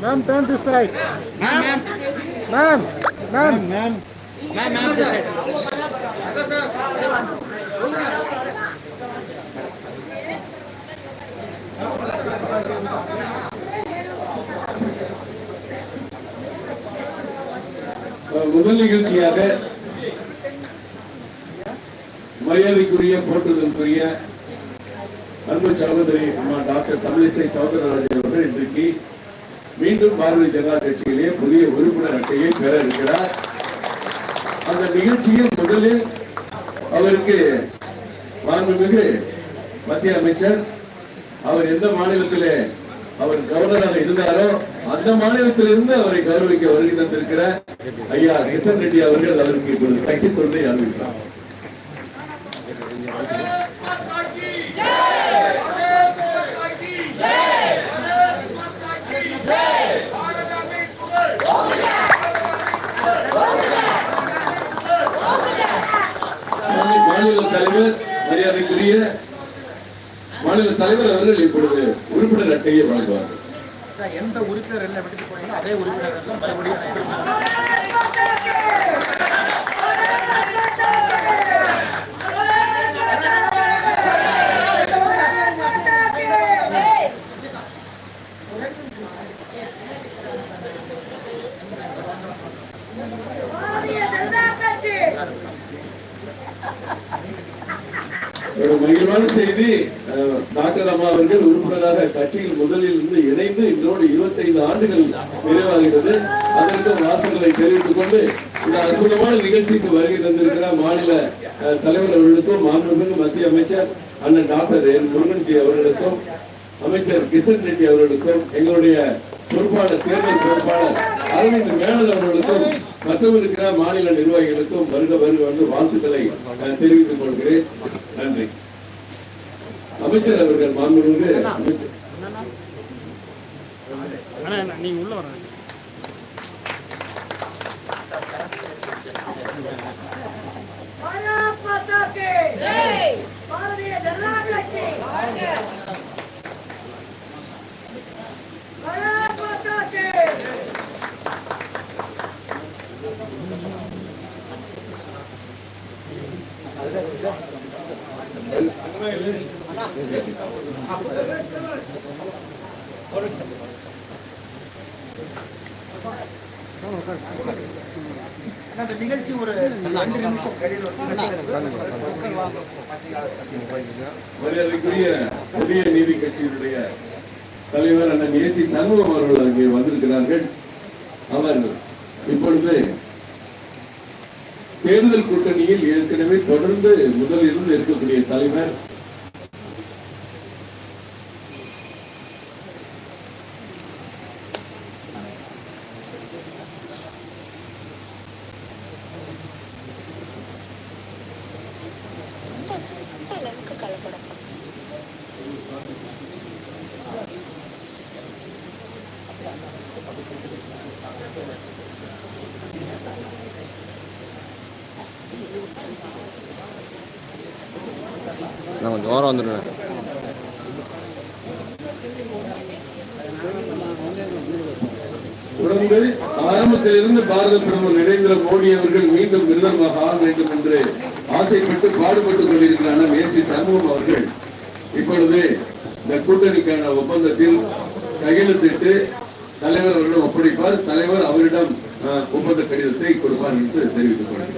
Ma'am, turn this side. Ma'am, ma'am, Ma'am, ma'am, ma'am. ma'am, முதல் நிகழ்ச்சியாக மரியாதைக்குரிய போற்றுதலுக்குரிய அன்பு சகோதரி அம்மா டாக்டர் தமிழிசை சௌந்தரராஜன் அவர்கள் இன்றைக்கு மீண்டும் பாரதிய ஜனதா கட்சியிலே புதிய உறுப்பினர் அட்டையை பெற இருக்கிறார். அந்த நிகழ்ச்சியில் முதலில் அவருக்கு மாண்புமிகு மத்திய அமைச்சர் அவர் எந்த மாநிலத்திலே அவர் கவர்னராக இருந்தாரோ அந்த மாநிலத்திலிருந்து அவரை கௌரவிக்க வருகை தந்திருக்கிறார். ஐயா கிஷன் ரெட்டி அவர்கள் அவருக்கு இப்பொழுது கட்சி தொண்டை அறிவித்தார் மாநில தலைவர் மரியாதைக்குரிய மாநில தலைவர் அவர்கள் இப்பொழுது உறுப்பினர் அட்டையை வழங்குவார்கள். எந்த உறுப்பினர் என்ன விட்டுட்டு போனீங்களோ அதே உறுப்பினர் எல்லாம் மறுபடியும் எடுத்துட்டு பாரதிய ஜனதா கட்சி ஒரு மகிழ்வான செய்தி அஹ், டாக்டர் அம்மா அவர்கள் உறுப்பினராக கட்சியில் முதலில் இருந்து இணைந்து இதோடு 25 ஆண்டுகள் நிறைவாகிறது. அதற்கு வாசங்களை தெரிவித்துக் கொண்டு இந்த அற்புதமான நிகழ்ச்சிக்கு வருகை தந்திருக்கிற மாநில அஹ், தலைவர் அவர்களுக்கும் மாண்புமிகு மத்திய அமைச்சர் அண்ணன் டாக்டர் என் முருகன்ஜி அவர்களுக்கும் அமைச்சர் கிஷன் ரெட்டி அவர்களுக்கும் எங்களுடைய பொறுப்பாளர் தேர்தல் பொறுப்பாளர் அரவிந்த் மேனன் அவர்களுக்கும் மற்றும் இருக்கிற மாநில நிர்வாகிகளுக்கும் வருக வருக வந்து வாழ்த்துக்களை நான் தெரிவித்துக் கொள்கிறேன். நன்றி. அமைச்சர் அவர்கள் மாண்புமிகு அமைச்சர். நீங்க பாரதிய ஜனதா கட்சி. அந்த நிகழ்ச்சி ஒரு ரெண்டு நிமிஷம் மரியாதைக்குரிய புதிய நீதி கட்சியினுடைய தலைவர் அண்ணன் ஏசி சண்முகம் அவர்கள் அங்கே வந்திருக்கிறார்கள். அவர் இப்பொழுது தேர்தல் கூட்டணியில் ஏற்கனவே தொடர்ந்து முதலில் இருக்கக்கூடிய தலைவர் நான் கொஞ்சம் ஓரம் வந்துடுவேன். உடம்பில் ஆரம்பத்திலிருந்து பாரத பிரதமர் நரேந்திர மோடி அவர்கள் மீண்டும் பிரதமராக ஆக வேண்டும் என்று ஆசைப்பட்டு பாடுபட்டுக் கொண்டிருக்கிறான மேசி சண்முகம் அவர்கள். இப்பொழுது இந்த கூட்டணிக்கான ஒப்பந்தத்தில் கையெழுத்திட்டு தலைவர் அவரிடம் ஒப்படைப்பார். தலைவர் அவரிடம் ஒப்பந்த கடிதத்தை கொடுப்பார் என்று தெரிவித்துக் கொண்டார்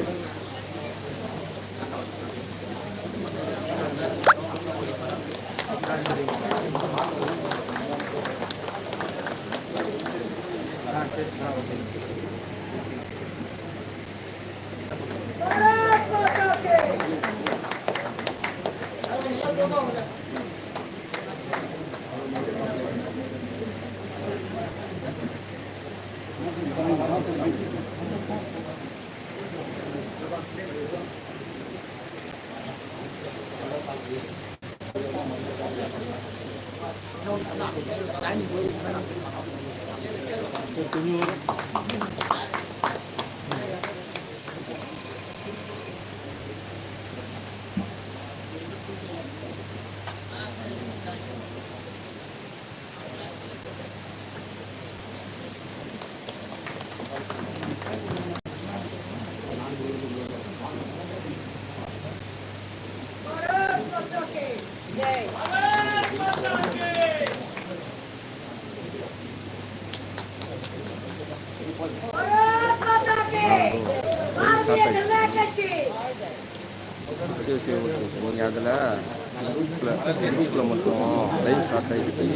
குரூப்பில் மட்டும் லைவ் ஸ்டார்ட் ஆகிடுச்சு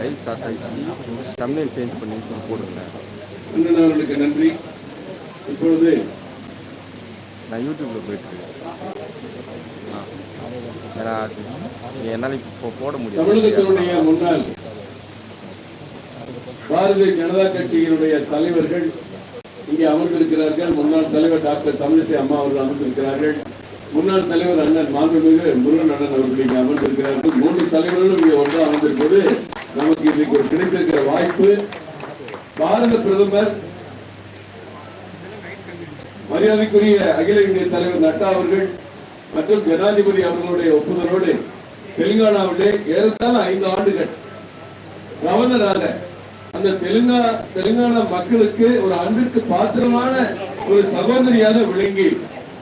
லைவ் ஸ்டார்ட் ஆகிடுச்சு தமிழ் சேஞ்ச் பண்ணின்னு சொல்லி போடுங்க. அண்ணன் அவர்களுக்கு நன்றி. இப்பொழுது நான் யூடியூப்பில் ஏன்னா அது என்னால் இப்போ போட முடியாது தமிழகத்தினுடைய முன்னாள் பாரதிய ஜனதா கட்சியினுடைய தலைவர்கள் இங்கே அமர்ந்திருக்கிறார்கள். முன்னாள் தலைவர் டாக்டர் தமிழிசை அம்மா அவர்கள் அமர்ந்திருக்கிறார்கள். முன்னாள் தலைவர் அண்ணன் மாண்புமிகு முருகன் அண்ணன் அவர்கள் இங்கே அமர்ந்திருக்கிறார்கள். மூன்று தலைவர்களும் இங்கே ஒன்றாக அமர்ந்திருப்பது நமக்கு இன்றைக்கு ஒரு கிடைத்திருக்கிற வாய்ப்பு. பாரத பிரதமர் மரியாதைக்குரிய அகில இந்திய தலைவர் நட்டா அவர்கள் மற்றும் ஜனாதிபதி அவர்களுடைய ஒப்புதலோடு தெலுங்கானாவிலே ஏறத்தாழ ஐந்து ஆண்டுகள் கவர்னராக அந்த தெலுங்கா தெலுங்கானா மக்களுக்கு ஒரு அன்பிற்கு பாத்திரமான ஒரு சகோதரியாக விளங்கி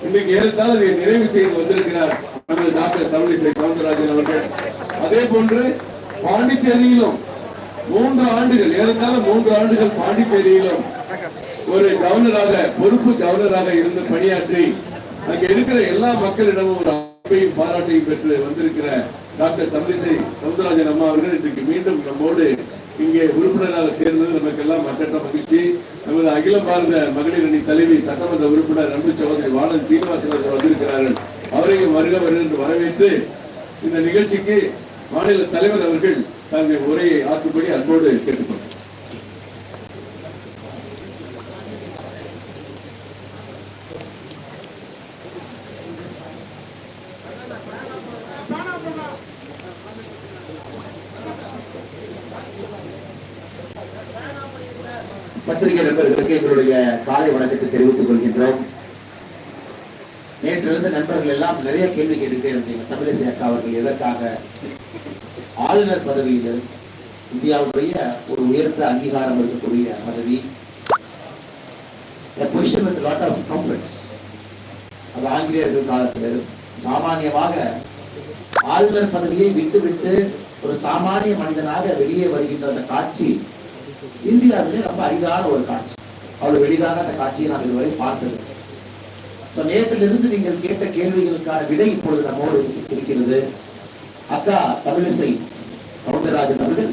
இன்னைக்கு ஏறத்தாழ இதை நிறைவு செய்து வந்திருக்கிறார் நமது டாக்டர் தமிழிசை சவுந்தரராஜன் அவர்கள். அதே போன்று பாண்டிச்சேரியிலும் மூன்று ஆண்டுகள் ஏறத்தாழ மூன்று ஆண்டுகள் பாண்டிச்சேரியிலும் ஒரு கவர்னராக பொறுப்பு கவர்னராக இருந்து பணியாற்றி அங்க இருக்கிற எல்லா மக்களிடமும் ஒரு அன்பையும் பாராட்டையும் பெற்று வந்திருக்கிற டாக்டர் தமிழிசை சவுந்தரராஜன் அம்மா அவர்கள் இன்றைக்கு மீண்டும் நம்மோடு இங்கே உறுப்பினராக சேர்ந்தது நமக்கு எல்லாம் மற்ற மகிழ்ச்சி. நமது அகில பாரத மகளிர் அணி தலைவி சட்டமன்ற உறுப்பினர் அன்பு சகோதரி வானதி சீனிவாசன் வந்திருக்கிறார்கள். அவரையும் வருக என்று வரவேற்று இந்த நிகழ்ச்சிக்கு மாநில தலைவர் அவர்கள் தங்கள் உரையை ஆக்கும்படி அன்போடு கேட்டுக்கொண்டார் பத்திரிகை நண்பர்களுக்கு எங்களுடைய காலை வணக்கத்தை தெரிவித்துக் கொள்கின்றோம். நேற்றிலிருந்து நண்பர்கள் எல்லாம் நிறைய கேள்வி கேட்டுட்டே இருந்தீங்க. தமிழிசை அக்கா அவர்கள் எதற்காக ஆளுநர் பதவியில் இந்தியாவுடைய ஒரு உயர்ந்த அங்கீகாரம் இருக்கக்கூடிய பதவி? Position with lot of comforts அது ஆங்கிலேயர்கள் காலத்தில் சாமானியமாக ஆளுநர் பதவியை விட்டுவிட்டு ஒரு சாமானிய மனிதனாக வெளியே வருகின்ற அந்த காட்சி இந்தியாவிலே ரொம்ப அரிதான ஒரு காட்சி. அவ்வளவு எளிதாக அந்த காட்சியை நாம் இதுவரை பார்த்தது. நேற்றிலிருந்து நீங்கள் கேட்ட கேள்விகளுக்கான விடை இப்பொழுது நம்மோடு இருக்கிறது. அக்கா தமிழிசை சவுந்தரராஜன் அவர்கள்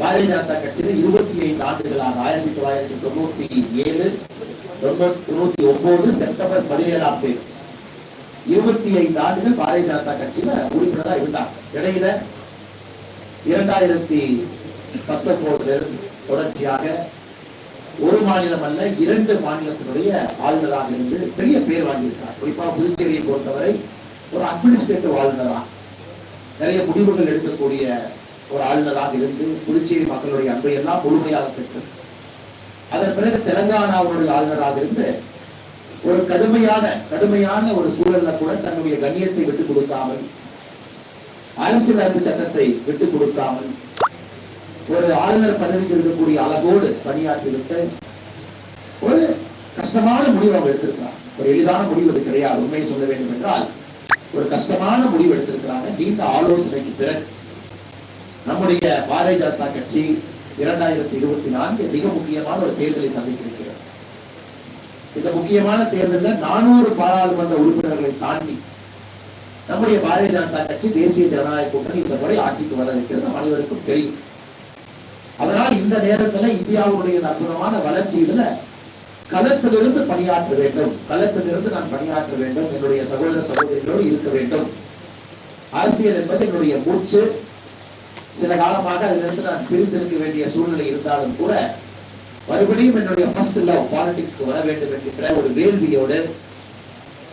பாரதிய ஜனதா கட்சியில் இருபத்தி ஐந்து ஆண்டுகளாக ஆயிரத்தி தொள்ளாயிரத்தி தொண்ணூத்தி ஏழு தொண்ணூத்தி தொண்ணூத்தி ஒன்பது செப்டம்பர் பதினேழாம் தேதி. இருபத்தி ஐந்து ஆண்டுகள் பாரதிய ஜனதா கட்சியில உறுப்பினராக இருந்தார். இடையில இரண்டாயிரத்தி பத்தொன்பதுல இருந்து தொடர்ச்சியாக ஒரு மாநிலம் அல்ல இரண்டு மாநிலத்தினுடைய ஆளுநராக இருந்து பெரிய பேர் வாங்கியிருக்கார் குறிப்பா புதுச்சேரியை பொறுத்தவரை ஒரு அட்மினிஸ்ட்ரேட்டிவ் ஆளுநரா நிறைய முடிவுகள் எடுக்கக்கூடிய ஒரு ஆளுநராக இருந்து புதுச்சேரி மக்களுடைய அன்பை எல்லாம் முழுமையாக பெற்று அதன் பிறகு தெலங்கானாவுடைய ஆளுநராக இருந்து ஒரு கடுமையான கடுமையான ஒரு சூழல்ல கூட தன்னுடைய கண்ணியத்தை விட்டுக் கொடுக்காமல் அரசியலமைப்பு சட்டத்தை விட்டுக் கொடுக்காமல் ஒரு ஆளுநர் பதவிக்கு இருக்கக்கூடிய அழகோடு பணியாற்றிவிட்டு ஒரு கஷ்டமான முடிவு அவங்க எடுத்திருக்கிறாங்க ஒரு எளிதான முடிவு அது கிடையாது. உண்மையை சொல்ல வேண்டும் என்றால் ஒரு கஷ்டமான முடிவு எடுத்திருக்கிறாங்க. நீண்ட ஆலோசனைக்கு பிறகு நம்முடைய பாரதிய ஜனதா கட்சி இரண்டாயிரத்தி இருபத்தி நான்கு மிக முக்கியமான ஒரு தேர்தலை சந்தித்திருக்கிறது. இந்த முக்கியமான தேர்தலில் நானூறு பாராளுமன்ற உறுப்பினர்களை தாண்டி நம்முடைய பாரதிய ஜனதா கட்சி தேசிய ஜனநாயக கூட்டணி இந்த முறை ஆட்சிக்கு வர இருக்கிறது அனைவருக்கும் தெரியும். அதனால் இந்த நேரத்துல இந்தியாவுடைய அற்புதமான வளர்ச்சியில களத்திலிருந்து பணியாற்ற வேண்டும். களத்திலிருந்து நான் பணியாற்ற வேண்டும். என்னுடைய சகோதர சகோதரிகளோடு இருக்க வேண்டும். அரசியல் என்பது என்னுடைய மூச்சு. சில காலமாக அதிலிருந்து நான் பிரிந்திருக்க வேண்டிய சூழ்நிலை இருந்தாலும் கூட மறுபடியும் என்னுடைய ஃபர்ஸ்ட் லவ் பாலிடிக்ஸ்க்கு வர வேண்டும் என்கின்ற ஒரு வேள்வியோடு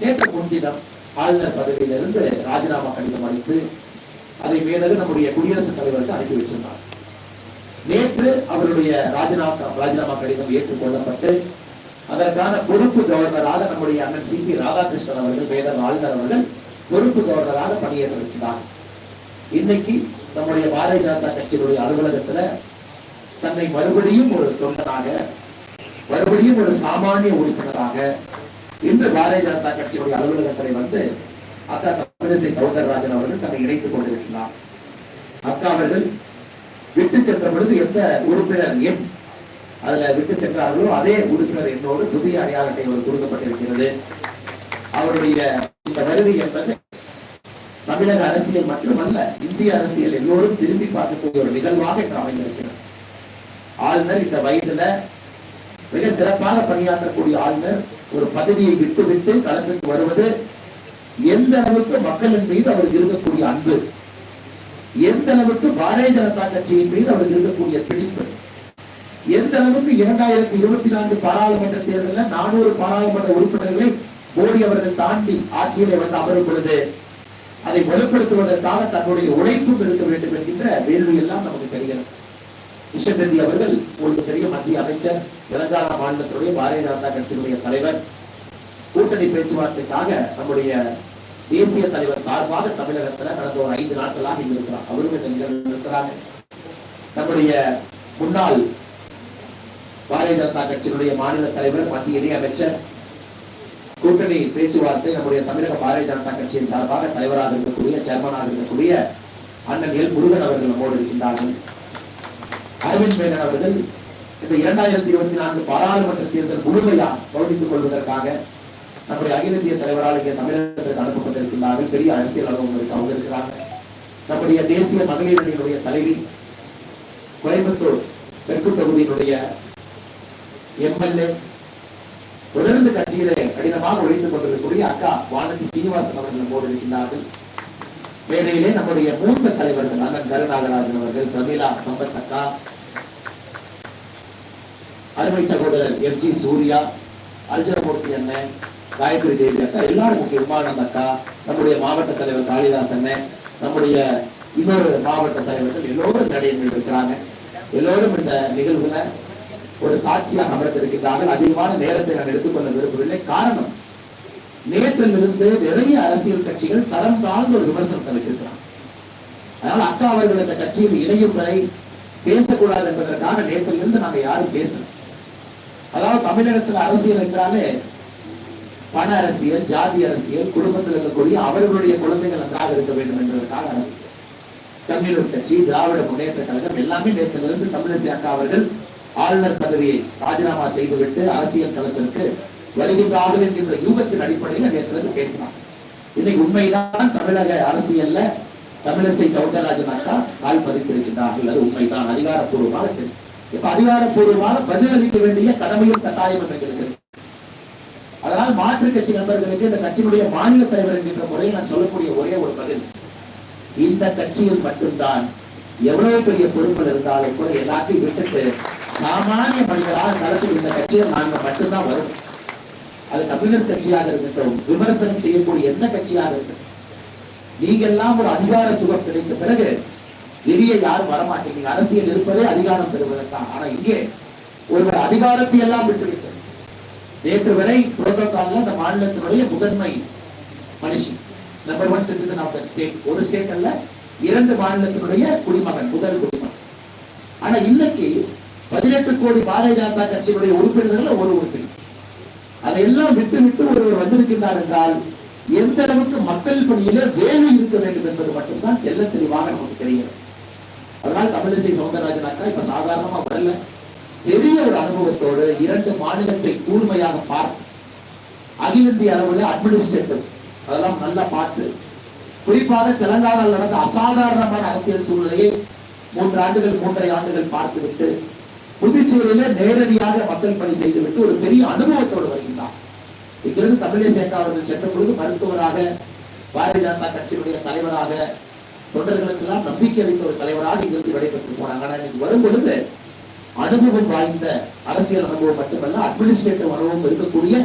நேற்று முன்தினம் ஆளுநர் பதவியிலிருந்து ராஜினாமா கடிதம் அளித்து அதை மேலக நம்முடைய குடியரசுத் தலைவருக்கு அனுப்பி வச்சிருந்தார். நேற்று அவருடைய ராஜினாமா ராஜினாமா கடிதம் ஏற்றுக்கொள்ளப்பட்டு அதற்கான பொறுப்பு கவர்னராக நம்முடைய அண்ணன் சி பி ராதாகிருஷ்ணன் அவர்கள் வேதம் ஆளுநர் அவர்கள் பொறுப்பு கவர்னராக பணியேற்றிருக்கிறார். இன்னைக்கு நம்முடைய பாரதிய ஜனதா கட்சியினுடைய அலுவலகத்துல தன்னை மறுபடியும் ஒரு தொண்டனாக மறுபடியும் ஒரு சாமானிய உறுப்பினராக இன்று பாரதிய ஜனதா கட்சியினுடைய அலுவலகத்தை வந்து அக்கா தமிழிசை சௌந்தரராஜன் அவர்கள் தன்னை இணைத்துக் கொண்டிருக்கிறார். அக்கா அவர்கள் விட்டு சென்ற பொழுது எந்த உறுப்பினர் எண் அதுல விட்டு சென்றார்களோ அதே உறுப்பினர் என்னோடு புதிய அடையாள அட்டை அவர் கொடுக்கப்பட்டிருக்கிறது. அவருடைய இந்த வருகை என்பது தமிழக அரசியல் மட்டுமல்ல இந்திய அரசியல் எல்லோரும் திரும்பி பார்க்கக்கூடிய ஒரு நிகழ்வாக இன்று அமைந்திருக்கிறது. ஆளுநர் இந்த வயதுல மிக சிறப்பாக பணியாற்றக்கூடிய ஆளுநர் ஒரு பதவியை விட்டு விட்டு களத்துக்கு வருவது எந்த அளவுக்கு மக்களின் மீது அவருக்கு இருக்கக்கூடிய அன்பு எந்த அளவுக்கு பாரதிய ஜனதா கட்சியின் மீது அவருக்கு இருக்கக்கூடிய பிடிப்பு? எந்த அளவுக்கு இரண்டாயிரத்தி இருபத்தி நான்கு பாராளுமன்ற தேர்தலில் நானூறு பாராளுமன்ற உறுப்பினர்களை மோடி அவர்கள் தாண்டி ஆட்சியிலே வந்து அமரும் பொழுது அதை வலுப்படுத்துவதற்காக தன்னுடைய உழைப்பும் இருக்க வேண்டும் என்கின்ற வேள்வி எல்லாம் நமக்கு தெரிகிறது. கிஷன் ரெட்டி அவர்கள் உங்களுக்கு தெரிய மத்திய அமைச்சர் தெலங்கானா மாநிலத்தினுடைய பாரதிய ஜனதா கட்சியினுடைய தலைவர். கூட்டணி பேச்சுவார்த்தைக்காக நம்முடைய தேசிய தலைவர் சார்பாக தமிழகத்துல கடந்த ஒரு ஐந்து நாட்களாக இருக்கிறார். அவரும் இந்த நிகழ்வில் இருக்கிறாங்க நம்முடைய முன்னாள் பாரதிய ஜனதா கட்சியினுடைய மாநில தலைவர் மத்திய இணை அமைச்சர் கூட்டணி பேச்சுவார்த்தை நம்முடைய தமிழக பாரதிய ஜனதா கட்சியின் சார்பாக தலைவராக இருக்கக்கூடிய சேர்மனாக இருக்கக்கூடிய அண்ணன் எல் முருகன் அவர்கள் நம்மோடு இருக்கின்றார்கள். அரவிந்த் மேனன் அவர்கள் இந்த இரண்டாயிரத்தி இருபத்தி நான்கு பாராளுமன்ற தேர்தல் முழுமையாக கவனித்துக் கொள்வதற்காக நம்முடைய அகில இந்திய தலைவரால் இங்கே தமிழகத்திற்கு அனுப்பப்பட்டிருக்கின்றார்கள் பெரிய அரசியல் அலுவலகம் அவங்க இருக்கிறாங்க. நம்முடைய தேசிய மகளிர் அணியினுடைய தலைவி கோயம்புத்தூர் தெற்கு தொகுதியினுடைய எம்எல்ஏ தொடர்ந்து கட்சியிலே கடினமாக உழைத்துக் கொண்டிருக்கக்கூடிய அக்கா வானதி சீனிவாசன் அவர்கள் நம்மோடு இருக்கின்றார்கள் மேடையிலே நம்முடைய மூத்த தலைவர்கள் அண்ணன் கருநாகராஜன் அவர்கள் பிரமிளா சம்பத் அக்கா அருமை சகோதரர் எஸ் ஜி சூர்யா அர்ஜுனமூர்த்தி அண்ணன் காயத்ரி தேவி அக்கா எல்லாரும் முக்கிய உமானந்த் அக்கா நம்முடைய மாவட்ட தலைவர் காளிதாஸ் அண்ணன் நம்முடைய இன்னொரு மாவட்ட தலைவர்கள் எல்லோரும் நடையில் இருக்கிறாங்க. எல்லோரும் இந்த நிகழ்வுல ஒரு சாட்சியாக அமர்ந்திருக்கிறார்கள் அதிகமான நேரத்தை நான் எடுத்துக்கொள்ள விரும்பவில்லை. காரணம் நேற்றிலிருந்து நிறைய அரசியல் கட்சிகள் தரம் தாழ்ந்த ஒரு விமர்சனத்தை வச்சிருக்கிறாங்க. அதனால் அக்கா அவர்கள் இந்த கட்சியில் இணையும் வரை பேசக்கூடாது என்பதற்காக நேற்றிலிருந்து நாங்க யாரும் பேசல. அதாவது தமிழகத்தில் அரசியல் என்றாலே பண அரசியல் ஜாதி அரசியல் குடும்பத்தில் இருக்கக்கூடிய அவர்களுடைய குழந்தைகள் நன்றாக இருக்க வேண்டும் என்பதற்காக அரசியல் கம்யூனிஸ்ட் கட்சி திராவிட முன்னேற்ற கழகம் எல்லாமே நேற்றிலிருந்து தமிழிசை அக்கா அவர்கள் ஆளுநர் பதவியை ராஜினாமா செய்துவிட்டு அரசியல் களத்திற்கு வருகின்றார்கள் என்கின்ற யூகத்தின் அடிப்படையில் நேற்றிலிருந்து பேசினார் இன்னைக்கு உண்மைதான் தமிழக அரசியல்ல தமிழிசை சவுந்தரராஜன் அக்கா கால் பதித்திருக்கின்றார்கள். அது உண்மைதான். அதிகாரப்பூர்வமாக தெரியும். இப்ப அதிகாரப்பூர்வமாக பதிலளிக்க வேண்டிய கடமையும் கட்டாயம் என்று இருக்கிறது. அதனால் மாற்று கட்சி நண்பர்களுக்கு இந்த கட்சியினுடைய மாநில தலைவர் என்கின்ற முறையில் நான் சொல்லக்கூடிய ஒரே ஒரு பதில். இந்த கட்சியில் மட்டும்தான் எவ்வளவு பெரிய பொறுப்பில் இருந்தாலும் கூட எல்லாத்தையும் விட்டுட்டு சாமானிய மனிதராக களத்தில் இந்த கட்சியில் நாங்க மட்டும்தான் வரும். அது கம்யூனிஸ்ட் கட்சியாக இருக்கட்டும் விமர்சனம் செய்யக்கூடிய எந்த கட்சியாக இருக்கட்டும். நீங்க எல்லாம் ஒரு அதிகார சுகம் கிடைத்த பிறகு வெளியே யாரும் வரமாட்டீங்க. அரசியல் இருப்பதே அதிகாரம் பெறுவதற்காக ஆனா இங்கே. ஒருவர் அதிகாரத்தை எல்லாம் விட்டுவிட்டு நேற்று வரை புரோட்டோகால்ல அந்த மாநிலத்தினுடைய முதன்மை மனுஷி number one citizen of the state ஒரு ஸ்டேட் அல்ல இரண்டு மாநிலத்தினுடைய குடிமகன் முதல் குடிமகன். ஆனா இன்னைக்கு பதினெட்டு கோடி பாரதிய ஜனதா கட்சியினுடைய உறுப்பினர்கள் ஒரு உறுப்பினர். அதையெல்லாம் விட்டு விட்டு ஒருவர் வந்திருக்கிறார் என்றால் எந்த அளவுக்கு மக்கள் பணியில வேலை இருக்க வேண்டும் என்பது மட்டும்தான் தெல்ல தெளிவாக நமக்கு தெரிகிறது. அதனால் தமிழிசை சவுந்தரராஜனாக்கா இப்ப சாதாரணமா வரல. பெரிய ஒரு அனுபவத்தோடு இரண்டு மாநிலத்தை கூர்மையாக பார்த்து அகில இந்திய அளவில் அட்மினிஸ்ட்ரேட்டர் அதெல்லாம் நல்லா பார்த்து குறிப்பாக தெலங்கானாவில் நடந்த அசாதாரணமான அரசியல் சூழ்நிலையை மூன்று ஆண்டுகள் மூன்றரை ஆண்டுகள் பார்த்துவிட்டு புதுச்சேரியில நேரடியாக மக்கள் பணி செய்துவிட்டு ஒரு பெரிய அனுபவத்தோடு வருகின்றார். இங்கிருந்து தமிழக அக்கா அவர்கள் சென்ற பொழுது மருத்துவராக பாரதிய ஜனதா கட்சியினுடைய தலைவராக தொண்டர்களுக்கெல்லாம் நம்பிக்கை அளித்த ஒரு தலைவராக இங்கிருந்து விடைபெற்று போனாங்க ஆனா இன்னைக்கு வரும் பொழுது அனுபவம் வாய்ந்த அரசியல் அனுபவம் மட்டுமல்ல அட்மினிஸ்ட்ரேட்டிவ் அனுபவம் இருக்கக்கூடிய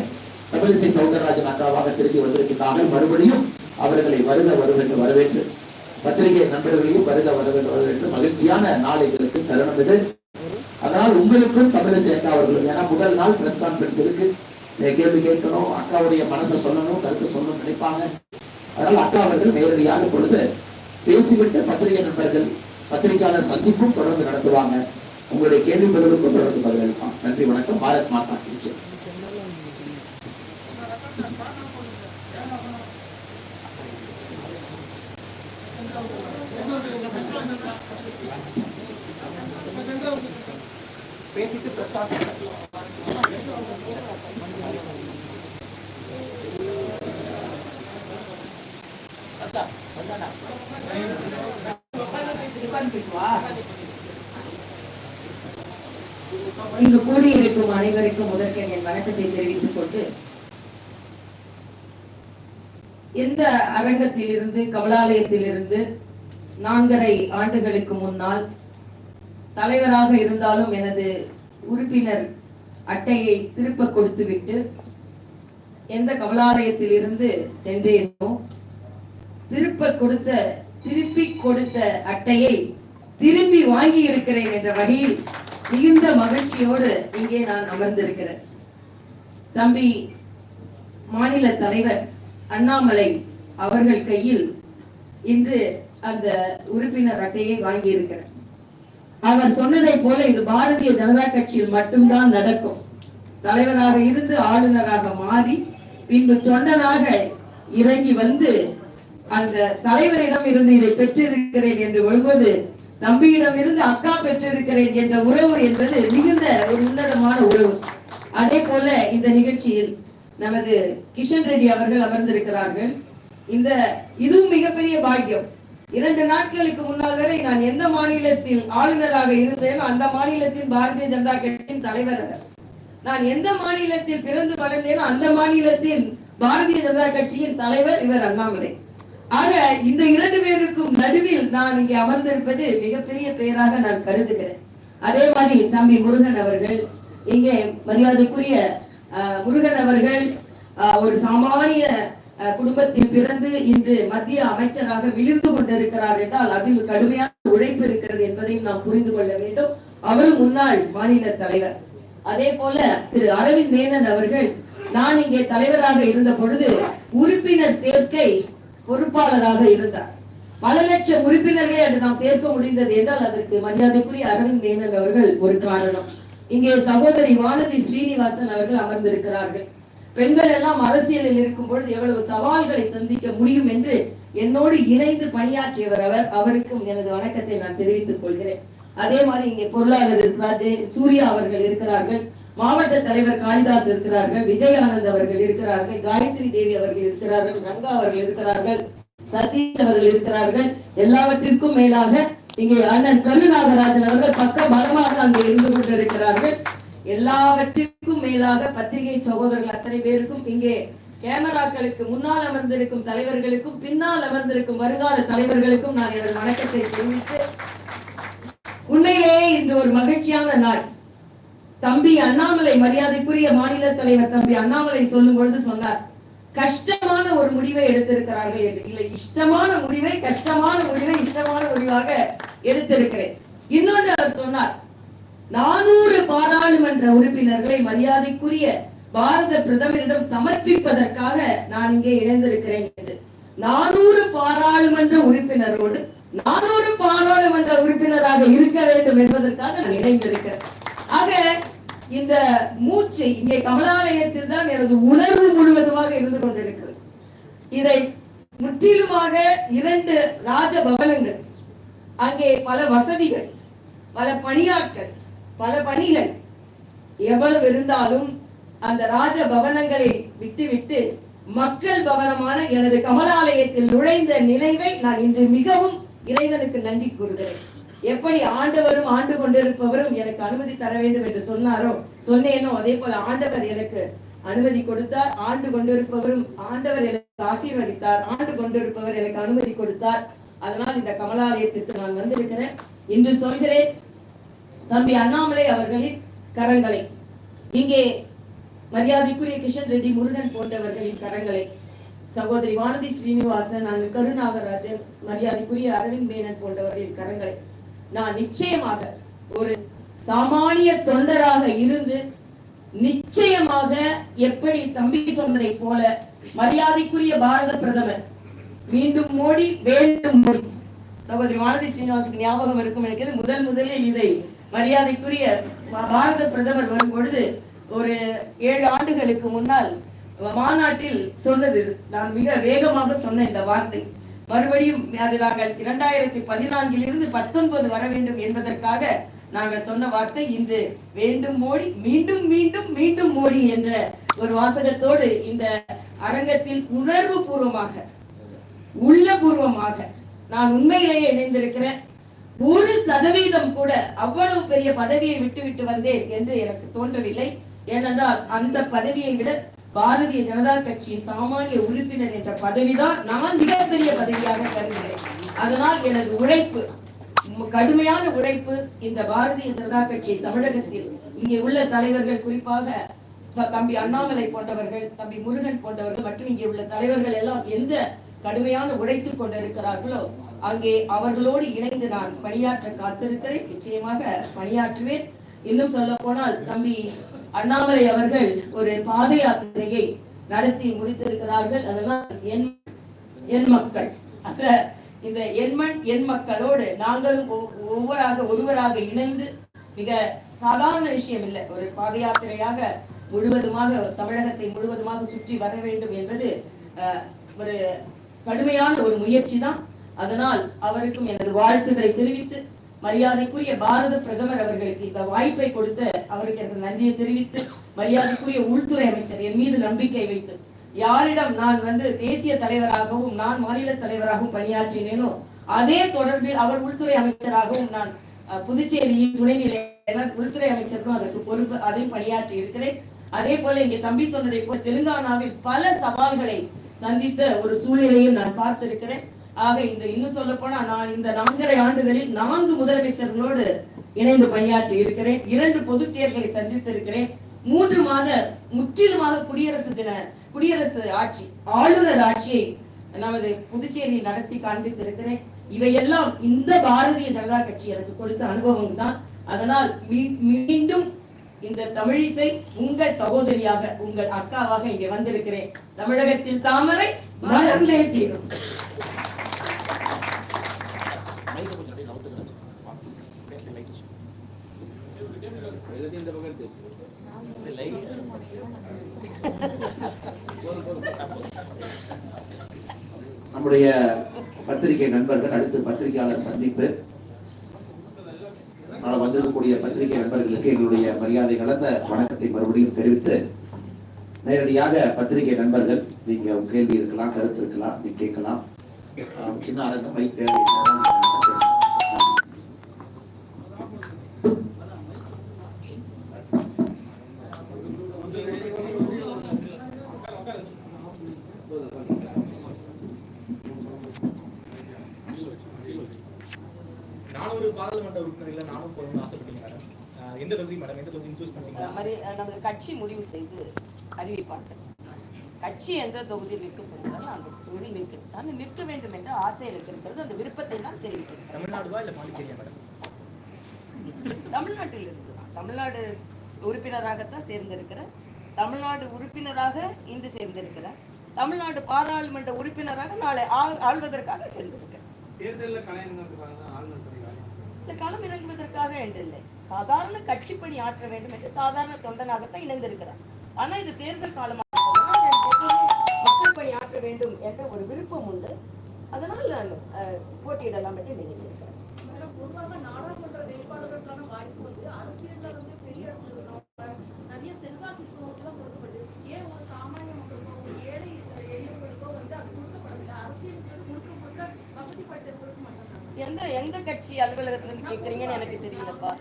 தமிழிசை சவுந்தரராஜன் அக்காவாக திரும்பி வந்திருக்கின்றார்கள். மறுபடியும் அவர்களை வருக வருவென்று வரவேற்று பத்திரிகை நண்பர்களையும் வருக வர வரவேற்று மகிழ்ச்சியான நாள் எங்களுக்கு தருணம் இது. அதனால் உங்களுக்கும் தமிழிசை அக்கா அவர்களும் ஏன்னா முதல் நாள் பிரஸ் கான்பரன்ஸ் இருக்கு. கேள்வி கேட்கணும் அக்காவுடைய மனசை சொல்லணும் கருத்து சொல்லணும்னு நினைப்பாங்க. அதனால் அக்கா அவர்கள் நேரடியாக பொழுது பேசிவிட்டு பத்திரிகை நண்பர்கள் பத்திரிகையாளர் சந்திப்பும் தொடர்ந்து நடத்துவாங்க. உங்களுடைய கேள்வி பதிலுக்கும் தொடர்ந்து பதிலளிப்பாங்க நன்றி வணக்கம். பாரத் மாதா கி ஜெய். பேசிட்டு பிரஸ்தாபம் இங்கு கூடியிருக்கும் அனைவருக்கும் முதற்க என் வணக்கத்தை தெரிவித்துக் கொண்டு எந்த அரங்கத்தில் இருந்து நான்கரை ஆண்டுகளுக்கு முன்னால் தலைவராக இருந்தாலும் எனது உறுப்பினர் அட்டையை திருப்ப கொடுத்துவிட்டு எந்த கமலாலயத்தில் இருந்து சென்றேனோ திருப்ப கொடுத்த திருப்பி கொடுத்த அட்டையை திரும்பி வாங்கி இருக்கிறேன் என்ற வகையில் மிகுந்த மகிழ்ச்சியோடு இங்கே நான் அமர்ந்திருக்கிறேன். தம்பி மாநில தலைவர் அண்ணாமலை அவர்கள் கையில் இன்று அந்த உறுப்பினர் அட்டையை வாங்கி இருக்கிறார் அவர் சொன்னதை போல இது பாரதிய ஜனதா கட்சியில் மட்டும்தான் நடக்கும். தலைவராக இருந்து ஆளுநராக மாறி பின்பு தொண்டனாக இறங்கி வந்து அந்த தலைவரிடம் இருந்து இதை பெற்றிருக்கிறேன் என்று வரும்போது தம்பியிடம் இருந்து அக்கா பெற்றிருக்கிறேன் என்ற உறவு என்பது மிகுந்த ஒரு உன்னதமான உறவு. அதே போல இந்த நிகழ்ச்சியில் நமது கிஷன் ரெட்டி அவர்கள் அமர்ந்திருக்கிறார்கள். இந்த இதுவும் மிகப்பெரிய பாக்கியம். இரண்டு நாட்களுக்கு முன்னால் வரை நான் எந்த மாநிலத்தில் ஆளுநராக இருந்தேனோ அந்த மாநிலத்தின் பாரதிய ஜனதா கட்சியின் தலைவர் அவர். நான் எந்த மாநிலத்தில் பிறந்து வளர்ந்தேனோ அந்த மாநிலத்தின் பாரதிய ஜனதா கட்சியின் தலைவர் இவர் அண்ணாமலை. ஆக இந்த இரண்டு பேருக்கும் நடுவில் நான் இங்கே அமர்ந்திருப்பது மிகப்பெரிய பெயராக நான் கருதுகிறேன். அதே மாதிரி தம்பி முருகன் அவர்கள் இங்கே மரியாதைக்குரிய அஹ், முருகன் அவர்கள் ஒரு சாமானிய குடும்பத்தில் பிறந்து இன்று மத்திய அமைச்சராக விழுந்து கொண்டிருக்கிறார் என்றால் அதில் கடுமையான உழைப்பு இருக்கிறது என்பதையும் நாம் புரிந்து கொள்ள வேண்டும். அவர் முன்னாள் மாநில தலைவர். அதே போல திரு அரவிந்த் மேனன் அவர்கள் நான் இங்கே தலைவராக இருந்த பொழுது உறுப்பினர் சேர்க்கை பொறுப்பாளராக இருந்தார். பல லட்சம் உறுப்பினர்களை அன்று நாம் சேர்க்க முடிந்தது என்றால் அதற்கு மரியாதைக்குரிய அரவிந்த் மேனன் அவர்கள் ஒரு காரணம். இங்கே சகோதரி வானதி ஸ்ரீனிவாசன் அவர்கள் அமர்ந்திருக்கிறார்கள். பெண்கள் எல்லாம் அரசியலில் இருக்கும் பொழுது எவ்வளவு சவால்களை சந்திக்க முடியும் என்று என்னோடு இணைந்து பணியாற்றியவர் அவர். அவருக்கும் எனது வணக்கத்தை நான் தெரிவித்துக் கொள்கிறேன். அதே மாதிரி இங்கே பொருளாளர் இருக்கிறார் சூர்யா அவர்கள் இருக்கிறார்கள். மாவட்ட தலைவர் காளிதாஸ் இருக்கிறார்கள் விஜயானந்த் அவர்கள் இருக்கிறார்கள் காயத்ரி தேவி அவர்கள் இருக்கிறார்கள் ரங்கா அவர்கள் இருக்கிறார்கள் சதீஷ் அவர்கள் இருக்கிறார்கள். எல்லாவற்றிற்கும் மேலாக இங்கே அண்ணன் கருநாகராஜன் அவர்கள் பக்க பலமாக அங்கே இருந்து கொண்டிருக்கிறார்கள். எல்லாவற்றிற்கும் மேலாக பத்திரிகை சகோதரர்கள் அத்தனை பேருக்கும் இங்கே கேமராக்களுக்கு முன்னால் அமர்ந்திருக்கும் தலைவர்களுக்கும் பின்னால் அமர்ந்திருக்கும் வருங்கால தலைவர்களுக்கும் நான் எனது வணக்கத்தை தெரிவித்து உண்மையிலேயே இன்று ஒரு மகிழ்ச்சியான நாள். தம்பி அண்ணாமலை மரியாதைக்குரிய மாநில தலைவர் தம்பி அண்ணாமலை சொல்லும் பொழுது சொன்னார் கஷ்டமான ஒரு முடிவை எடுத்திருக்கிறார்கள் என்று. இல்லை இஷ்டமான முடிவை கஷ்டமான முடிவை இஷ்டமான முடிவாக எடுத்திருக்கிறேன். இன்னொன்று அவர் சொன்னார் நானூறு பாராளுமன்ற உறுப்பினர்களை மரியாதைக்குரிய பாரத பிரதமரிடம் சமர்ப்பிப்பதற்காக நான் இங்கே இணைந்திருக்கிறேன் என்று. நானூறு பாராளுமன்ற உறுப்பினரோடு நானூறு பாராளுமன்ற உறுப்பினராக இருக்க வேண்டும் என்பதற்காக நான் இணைந்திருக்கிறேன். ஆக இந்த மூச்சு இங்கே கமலாலயத்தில் தான் எனது உணர்வு முழுவதுமாக இருந்து கொண்டிருக்கிறது. இதை முற்றிலுமாக இரண்டு ராஜ பவனங்கள் அங்கே பல வசதிகள் பல பணியாட்கள் பல பணிகள் எவ்வளவு இருந்தாலும் அந்த ராஜ பவனங்களை விட்டுவிட்டு மக்கள் பவனமான எனது கமலாலயத்தில் நுழைந்த நினைவை நான் இன்று மிகவும் இறைவனுக்கு நன்றி கூறுகிறேன். எப்படி ஆண்டவரும் ஆண்டு கொண்டிருப்பவரும் எனக்கு அனுமதி தர வேண்டும் என்று சொன்னாரோ? சொன்னேனோ? அதே போல ஆண்டவர் எனக்கு அனுமதி கொடுத்தார். ஆண்டு கொண்டிருப்பவரும் ஆண்டவர் எனக்கு ஆசீர்வதித்தார். ஆண்டு கொண்டிருப்பவர் எனக்கு அனுமதி கொடுத்தார். அதனால் இந்த கமலாலயத்திற்கு நான் வந்திருக்கிறேன். என்று சொல்கிறேன் தம்பி அண்ணாமலை அவர்களின் கரங்களை. இங்கே மரியாதைக்குரிய கிஷன் ரெட்டி முருகன் போன்றவர்களின் கரங்களை. சகோதரி வானதி ஸ்ரீனிவாசன் அங்கு கருநாகராஜன் மரியாதைக்குரிய அரவிந்த் மேனன் போன்றவர்களின் கரங்களை. நான் நிச்சயமாக ஒரு சாமானிய தொண்டராக இருந்து நிச்சயமாக எப்படி தம்பி சொன்னதை போல மரியாதைக்குரிய பாரத பிரதமர் மீண்டும் மோடி வேண்டும் மோடி. சகோதரி வானதி ஸ்ரீனிவாசுக்கு ஞாபகம் இருக்கும் நினைக்கிறேன். முதல் முதலில் இதை மரியாதைக்குரிய பாரத பிரதமர் வரும் பொழுது ஒரு ஏழு ஆண்டுகளுக்கு முன்னால் மாநாட்டில் சொன்னது நான் மிக வேகமாக சொன்ன இந்த வார்த்தை. மறுபடியும் அது நாங்கள் இரண்டாயிரத்தி பதினான்கில் இருந்து பத்தொன்பது வர வேண்டும் என்பதற்காக நாங்கள் சொன்ன வார்த்தை இன்று வேண்டும் மோடி மீண்டும் மீண்டும் மீண்டும் மோடி என்ற ஒரு வாசகத்தோடு இந்த அரங்கத்தில் உணர்வு பூர்வமாக உள்ளபூர்வமாக நான் உண்மையிலேயே இணைந்திருக்கிறேன். ஒரு சதவீதம் கூட அவ்வளவு பெரிய பதவியை விட்டு விட்டு வந்தேன் என்று எனக்கு தோன்றவில்லை. ஏனென்றால் அந்த பதவியை விட பாரதிய ஜனதா கட்சியின் சாமானிய உறுப்பினர் என்ற பதவிதான் நான் மிகப்பெரிய பதவியாக கருதுகிறேன். அதனால் எனது உழைப்பு கடுமையான உழைப்பு இந்த பாரதிய ஜனதா கட்சி தமிழகத்தில் இங்கே உள்ள தலைவர்கள் குறிப்பாக தம்பி அண்ணாமலை போன்றவர்கள் தம்பி முருகன் போன்றவர்கள் மற்றும் இங்கே உள்ள தலைவர்கள் எல்லாம் எந்த கடுமையான உழைத்துக் கொண்டிருக்கிறார்களோ அங்கே அவர்களோடு இணைந்து நான் பணியாற்ற காத்திருக்கிறேன். நிச்சயமாக பணியாற்றுவேன். இன்னும் சொல்ல போனால் தம்பி அண்ணாமலை அவர்கள் ஒரு பாத யாத்திரையை நடத்தி முடித்திருக்கிறார்கள். அதெல்லாம் என் என் மக்கள். அந்த இந்த எண்மண் என் மக்களோடு நாங்களும் ஒவ்வொராக ஒருவராக இணைந்து மிக சாதாரண விஷயம் இல்லை. ஒரு பாத யாத்திரையாக முழுவதுமாக தமிழகத்தை முழுவதுமாக சுற்றி வர வேண்டும் என்பது ஒரு கடுமையான ஒரு முயற்சி தான். அதனால் அவருக்கும் எனது வாழ்த்துக்களை தெரிவித்து மரியாதைக்குரிய பாரத பிரதமர் அவர்களுக்கு இந்த வாய்ப்பை கொடுத்த அவருக்கு எனக்கு நன்றியை தெரிவித்து மரியாதைக்குரிய உள்துறை அமைச்சர் என் மீது நம்பிக்கை வைத்து யாரிடம் நான் வந்து தேசிய தலைவராகவும் நான் மாநில தலைவராகவும் பணியாற்றினேனோ அதே தொடர்பில் அவர் உள்துறை அமைச்சராகவும் நான் புதுச்சேரியின் துணைநிலை உள்துறை அமைச்சரும் அதற்கு பொறுப்பு அதையும் பணியாற்றி இருக்கிறேன். அதே போல இங்கே தம்பி சொன்னதை போல தெலுங்கானாவில் பல சவால்களை சந்தித்த ஒரு சூழ்நிலையும் நான் பார்த்திருக்கிறேன். ஆக இந்த இன்னும் சொல்ல போனா நான் இந்த நான்கரை ஆண்டுகளில் நான்கு முதலமைச்சர்களோடு இணைந்து பணியாற்றி இருக்கிறேன். இரண்டு பொது தேர்தலை சந்தித்திருக்கிறேன். மூன்று மாத முற்றிலுமாக குடியரசு தின குடியரசு ஆட்சி ஆளுநர் ஆட்சியை நமது புதுச்சேரியில் நடத்தி காண்பித்திருக்கிறேன். இவையெல்லாம் இந்த பாரதிய ஜனதா கட்சி எனக்கு கொடுத்த அனுபவம் தான். அதனால் மீ- மீண்டும் இந்த தமிழிசை உங்கள் சகோதரியாக உங்கள் அக்காவாக இங்கே வந்திருக்கிறேன். தமிழகத்தில் தாமரை மலர்ந்தே தீரும். நம்முடைய பத்திரிகை நண்பர்கள் அடுத்து பத்திரிகையாளர் சந்திப்பு. அதனால வந்திருக்கக்கூடிய பத்திரிகை நண்பர்களுக்கு எங்களுடைய மரியாதை கலந்த வணக்கத்தை மறுபடியும் தெரிவித்து நேரடியாக பத்திரிகை நண்பர்கள் நீங்க கேள்வி இருக்கலாம் கருத்து இருக்கலாம் நீங்க கேட்கலாம். சின்ன அரங்கம் மைக் தேவை நானும் ஒரு பாராளுமன்ற உறுப்பினர் இல்லை நானும் போகணும்னு ஆசைப்பட்டீங்க மேடம் அஹ் எந்த தொகுதி மேடம்? எந்த தொகுதி சூஸ் பண்ணீங்க? மாதிரி நமது கட்சி முடிவு செய்து அறிவிப்பார்கள். கட்சி எந்த தொகுதியில் நிற்க சொல்கிறாரோ அந்த தொகுதியில் நிற்க நான் நிற்க வேண்டும் என்ற ஆசை இருக்கிறது. அந்த விருப்பத்தை நான் தெரிவிக்கிறேன் தமிழ்நாடுவா இல்லை பாண்டிச்சேரியா மேடம்? தமிழ்நாட்டில் இருந்து தான். தமிழ்நாடு உறுப்பினராகத்தான் சேர்ந்திருக்கிறேன் தமிழ்நாடு உறுப்பினராக இன்று சேர்ந்திருக்கிறேன் தமிழ்நாடு பாராளுமன்ற உறுப்பினராக நாளை ஆள் ஆள்வதற்காக சேர்ந்திருக்கிறேன் தேர்தலில் களம் இறங்குவதற்காக என்று இல்லை. சாதாரண கட்சி பணி ஆற்ற வேண்டும் என்று சாதாரண தொண்டனாகத்தான் இணைந்திருக்கிறார். ஆனா இது தேர்தல் காலமாக மக்கள் பணி ஆற்ற வேண்டும் என்ற ஒரு விருப்பம் உண்டு. அதனால் நான் போட்டியிடலாம் என்று பொதுவாக நாடாளுமன்ற வேட்பாளர்களுக்கான வாய்ப்பு வந்து அரசியல்ல வந்து பெரிய நிறைய செல்வாக்கு இருக்கிறவங்களுக்கு தான் கொடுக்கப்படுது. ஏன் ஒரு சாமானிய மக்களுக்கோ ஒரு ஏழை எளியவர்களுக்கோ வந்து அது கொடுக்கப்படவில்லை? அரசியல் முழுக்க முழுக்க எந்த எந்த கட்சி அலுவலகத்துல கேக்குறீங்கன்னு எனக்கு தெரியலப்பா.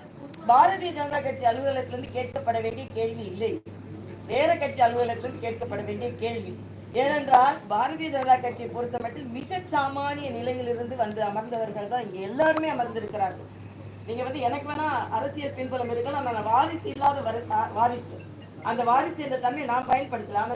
பாரதிய ஜனதா கட்சி அலுவலகத்திலிருந்து கேட்கப்பட வேண்டிய கேள்வி இல்லை. வேற கட்சி அலுவலகத்திலிருந்து கேட்கப்பட வேண்டிய கேள்வி. ஏனென்றால் பாரதிய ஜனதா கட்சியை பொறுத்த மட்டும் மிக சாமானிய நிலையிலிருந்து வந்து அமர்ந்தவர்கள் தான் இங்க எல்லாருமே அமர்ந்திருக்கிறார்கள். நீங்க வந்து எனக்கு வேணா அரசியல் பின்புலம் இருக்கலாம் நான் வாரிசு இல்லாத வாரிசு. அந்த வாரிசு என்ற தன்மை நான் பயன்படுத்தலாம்